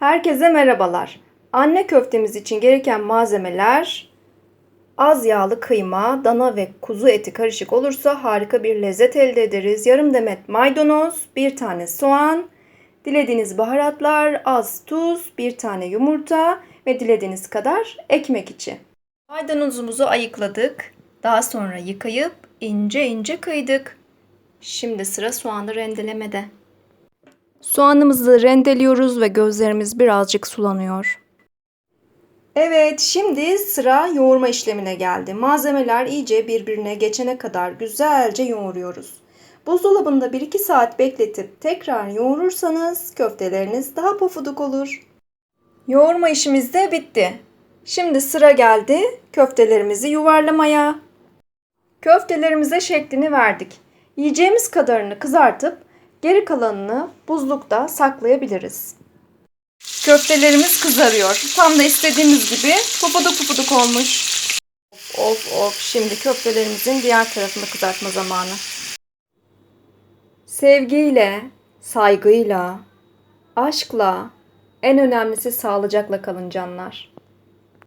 Herkese merhabalar. Anne köftemiz için gereken malzemeler az yağlı kıyma, dana ve kuzu eti karışık olursa harika bir lezzet elde ederiz. Yarım demet maydanoz, bir tane soğan, dilediğiniz baharatlar, az tuz, bir tane yumurta ve dilediğiniz kadar ekmek içi. Maydanozumuzu ayıkladık. Daha sonra yıkayıp ince ince kıydık. Şimdi sıra soğanı rendelemede. Soğanımızı rendeliyoruz ve gözlerimiz birazcık sulanıyor. Evet, şimdi sıra yoğurma işlemine geldi. Malzemeler iyice birbirine geçene kadar güzelce yoğuruyoruz. Buzdolabında 1-2 saat bekletip tekrar yoğurursanız köfteleriniz daha pofuduk olur. Yoğurma işimiz de bitti. Şimdi sıra geldi köftelerimizi yuvarlamaya. Köftelerimize şeklini verdik. Yiyeceğimiz kadarını kızartıp geri kalanını buzlukta saklayabiliriz. Köftelerimiz kızarıyor. Tam da istediğimiz gibi pupuduk pupuduk olmuş. Of of şimdi köftelerimizin diğer tarafını kızartma zamanı. Sevgiyle, saygıyla, aşkla, en önemlisi sağlıcakla kalın canlar.